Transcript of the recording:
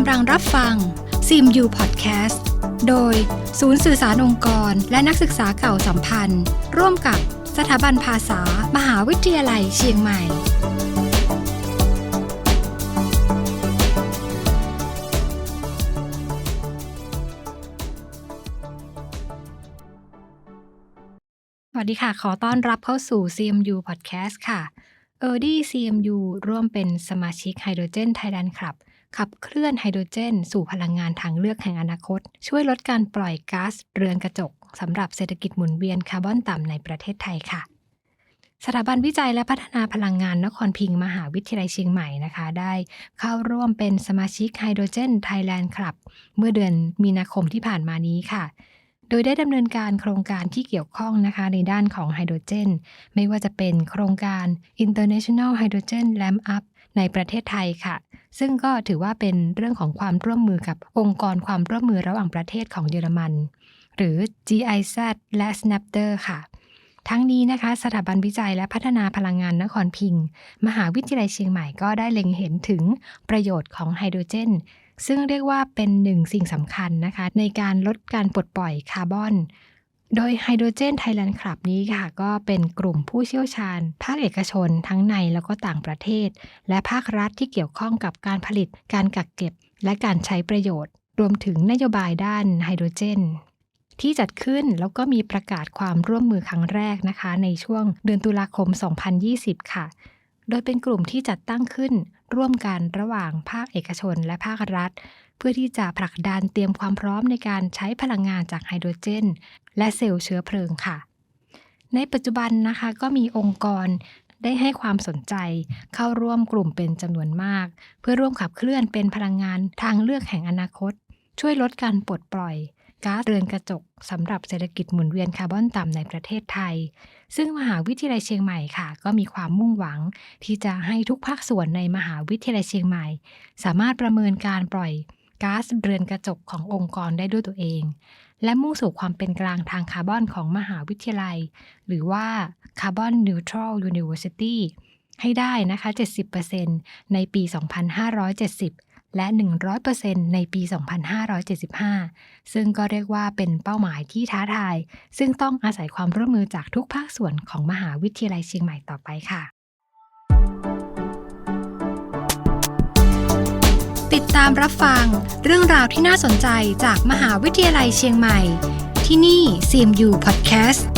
กำลังรับฟัง CMU Podcast โดยศูนย์สื่อสารองค์กร และนักศึกษาเก่าสัมพันธ์ ร่วมกับสถาบันภาษา มหาวิทยาลัยเชียงใหม่ สวัสดีค่ะ ขอต้อนรับเข้าสู่ CMU Podcast ค่ะเออร์ดี้ CMU ร่วมเป็นสมาชิก Hydrogen Thailand Club ขับเคลื่อนไฮโดรเจน สู่พลังงานทางเลือกแห่งอนาคต ช่วยลดการปล่อยก๊าซเรือนกระจกสำหรับเศรษฐกิจหมุนเวียนคาร์บอนต่ำในประเทศไทยค่ะสถาบันวิจัยและพัฒนาพลังงานนครพิงค์มหาวิทยาลัยเชียงใหม่นะคะ ได้เข้าร่วมเป็นสมาชิกไฮโดรเจนไทยแลนด์คลับ เมื่อเดือนมีนาคมที่ผ่านมานี้ค่ะ โดยได้ดำเนินการโครงการที่เกี่ยวข้องนะคะในด้านของไฮโดรเจน ไม่ว่าจะเป็นโครงการ International Hydrogen Ramp Up ในประเทศไทยค่ะ ซึ่งก็ถือว่าเป็นเรื่องของความร่วมมือกับองค์กรความร่วมมือระหว่างประเทศของเยอรมัน หรือ GIZ และ Snapter ค่ะ ทั้งนี้นะคะ สถาบันวิจัยและพัฒนาพลังงานนครพิงค์มหาวิทยาลัยเชียงใหม่ก็ได้เล็งเห็นถึงประโยชน์ของไฮโดรเจน ซึ่งเรียกว่าเป็นหนึ่งสิ่งสำคัญนะคะ ในการลดการปลดปล่อยคาร์บอน โดยไฮโดรเจนไทยแลนด์คลับนี้ค่ะ ก็เป็นกลุ่มผู้เชี่ยวชาญ ภาคเอกชนทั้งในแล้วก็ต่างประเทศ และภาครัฐที่เกี่ยวข้องกับการผลิต การกักเก็บ และการใช้ประโยชน์ รวมถึงนโยบายด้านไฮโดรเจนที่จัดขึ้นแล้วก็มีประกาศความร่วมมือครั้งแรกนะคะ ในช่วงเดือนตุลาคม 2020 ค่ะ โดยเป็นกลุ่มที่จัดตั้งขึ้นร่วมกันระหว่างภาคเอกชนและภาครัฐ เพื่อที่จะผลักดันเตรียมความพร้อมในการใช้พลังงานจากไฮโดรเจน และเซลล์เชื้อเพลิงค่ะ ในปัจจุบันนะคะก็มีองค์กรได้ให้ความสนใจเข้าร่วมกลุ่มเป็นจำนวนมาก เพื่อร่วมขับเคลื่อนเป็นพลังงานทางเลือกแห่งอนาคต ช่วยลดการปลดปล่อย ก๊าซเรือนกระจกสำหรับเศรษฐกิจหมุนเวียนคาร์บอนต่ำในประเทศไทย ซึ่งมหาวิทยาลัยเชียงใหม่ค่ะ ก็มีความมุ่งหวังที่จะให้ทุกภาคส่วนในมหาวิทยาลัยเชียงใหม่ สามารถประเมินการปล่อยก๊าซเรือนกระจกขององค์กรได้ด้วยตัวเอง และมุ่งสู่ความเป็นกลางทางคาร์บอนของมหาวิทยาลัย หรือว่า Carbon Neutral University ให้ได้นะคะ 70%ในปี 2570 และ 100%ในปี 2575 ซึ่งก็เรียกว่าเป็นเป้าหมายที่ท้าทาย ซึ่งต้องอาศัยความร่วมมือจากทุกภาคส่วนของมหาวิทยาลัยเชียงใหม่ต่อไปค่ะ ติดตามรับฟังเรื่องราวที่น่าสนใจจากมหาวิทยาลัยเชียงใหม่ ที่นี่ CMU Podcast